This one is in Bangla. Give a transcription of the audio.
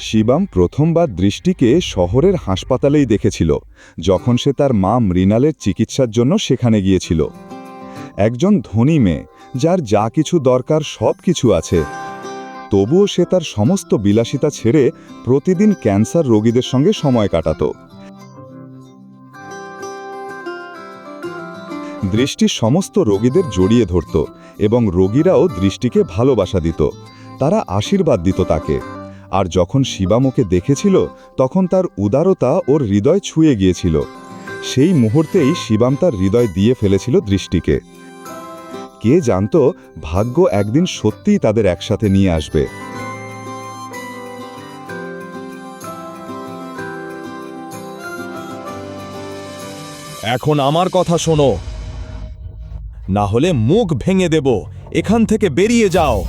শিবাম প্রথমবার দৃষ্টিকে শহরের হাসপাতালেই দেখেছিল, যখন সে তার মা মৃণালের চিকিৎসার জন্য সেখানে গিয়েছিল। একজন ধনী মেয়ে, যার যা কিছু দরকার সব কিছু আছে। তবুও সে তার সমস্ত বিলাসিতা ছেড়ে প্রতিদিন ক্যান্সার রোগীদের সঙ্গে সময় কাটাত। দৃষ্টি সমস্ত রোগীদের জড়িয়ে ধরত এবং রোগীরাও দৃষ্টিকে ভালোবাসা দিত। তারা আশীর্বাদ দিত তাকে। আর যখন শিবামকে দেখেছিল, তখন তার উদারতা ওর হৃদয় ছুঁয়ে গিয়েছিল। সেই মুহূর্তেই শিবাম তার হৃদয় দিয়ে ফেলেছিল দৃষ্টিকে। কে জানত, ভাগ্য একদিন সত্যিই তাদের একসাথে নিয়ে আসবে। এখন আমার কথা শোনো। না হলে মুখ ভেঙে দেব। এখান থেকে বেরিয়ে যাও।